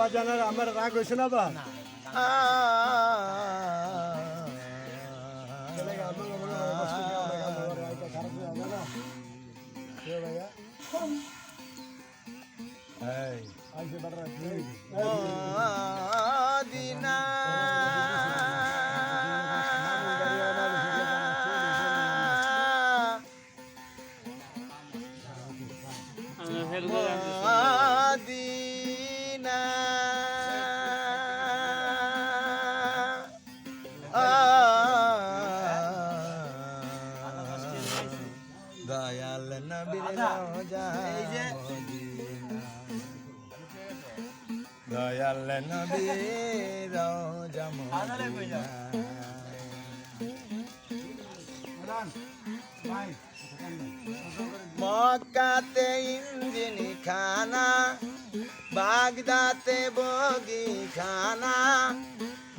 বাবা জানার আমার রাগ হয়েছে না বা চলে দয়াল নবী রোজা মদিনা মক্কাতে ইঞ্জিন খানা বাগদাতে বগি খানা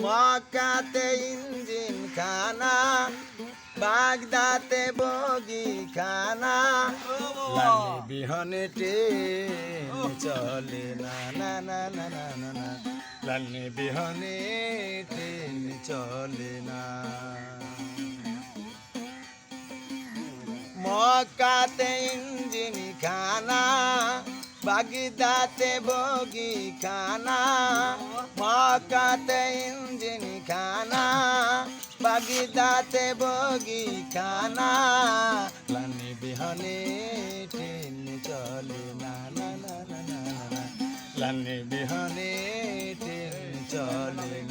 মক্কাতে ইঞ্জিন খানা বাগদাতে বগি খানা লালি বিহনে ট্রেন চলে না না না না না না না। লালি বিহনে ট্রেন চলে না। মক্কাতে ইঞ্জিন খানা বাগদাতে বগি খানা মক্কাতে ইঞ্জিন খানা বাগদাতে বগি খানা লানি বিহনে ট্রেন চলে না না না না না লানি বিহনে ট্রেন চলে না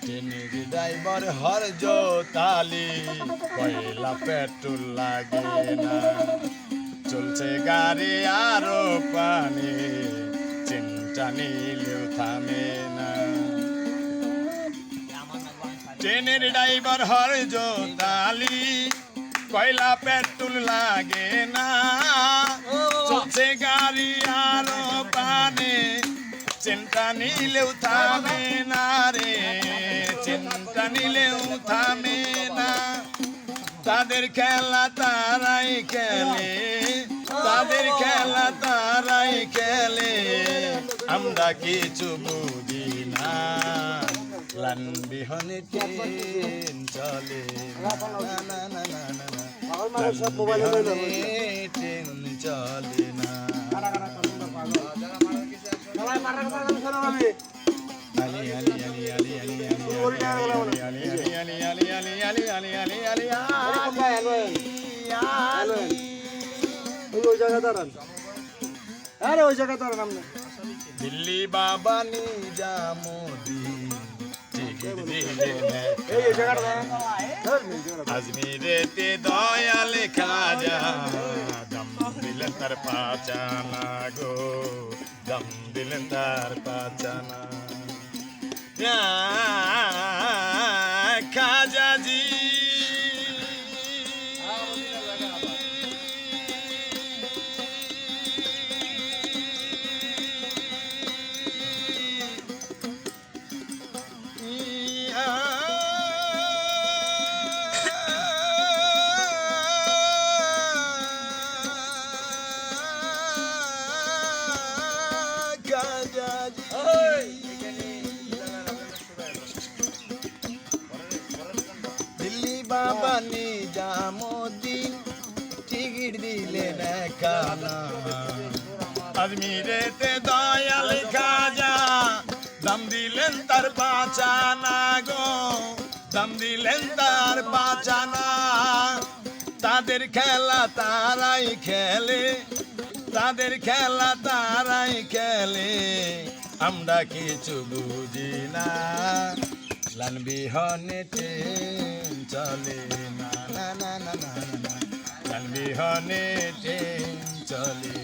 ট্রেনের ড্রাইভার হর জোতালি। কয়লা পেট্রোল লাগে না। চলছে গাড়ি আরও পানি। চিন্তা নিলেও থামে না। ট্রেনের ড্রাইভার হর জোতালি। কয়লা পেট্রোল লাগে না। চলছে গাড়ি আরও পানে। চিন্তা নিলেও থামে না রে চিন্তা নিলেও থামে না। তাদের খেলা তারাই খেলে তাদের খেলা তারাই খেলে। আমরা কিছু বুঝি না লান বিহনে ট্রেন চলে। না না না না না ট্রেন চলে। আরে ওই জায়গা দাঁড়ান আমরা দিল্লি বাবা নি যা মোদি আজমিরেতে দয়াল খাজা দম দিল তার পাচানা গো দিলেন তার পাচানা আজমিরেতে দয়াল খাজা। দাম দিলেন তার বাঁচানা গো। দাম দিলেন তার বাঁচানা তাদের খেলা তারাই খেলে তাদের খেলা তারাই খেলে। আমরা কিছু বুঝি না লাল বিহনে ট্রেন চলে না না না না, না। লাল বিহনে ট্রেন চলে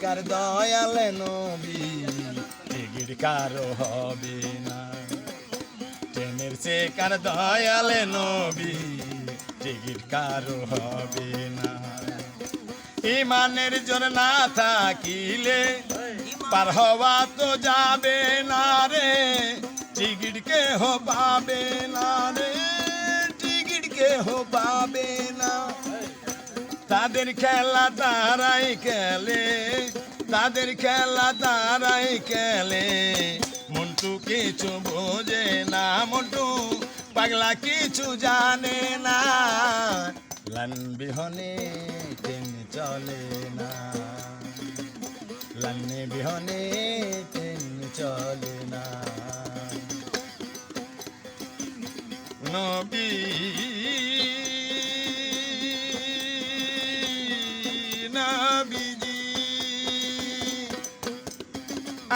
চেকার দয়ালে নবী টিকিট কারও হবে না। ট্রেনের চেকার দয়ালে নবী টিকিট কারও হবে না। ইমানের জোর না থাকিলে পার হওয়া তো যাবে না রে। টিকিট কেহ পাবে না রে, টিকিট কেহ পাবে না। তাদের খেলা তারাই খেলে, তাদের খেলা তারাই খেলে। মন্টু কিছু বোঝে না, মন্টু পাগলা কিছু জানে না। লান বিহনে ট্রেন চলে না। লান্নে বিহনে ট্রেন চলে না। নবী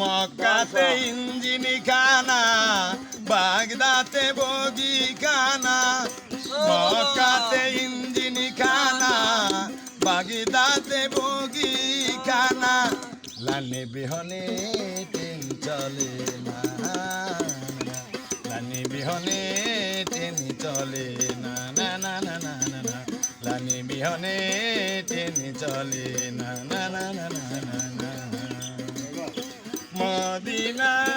মক্কাতে ইঞ্জিনি খানা, বাগদাতে বগি খানা। মক্কাতে ইঞ্জিনি খানা, বাগদাতে বগি খানা। লানে বিহনে ট্রেন চলে না। লানি বিহনে ট্রেন চলে না না না না না না লানি বিহনে ট্রেন চলে না না না না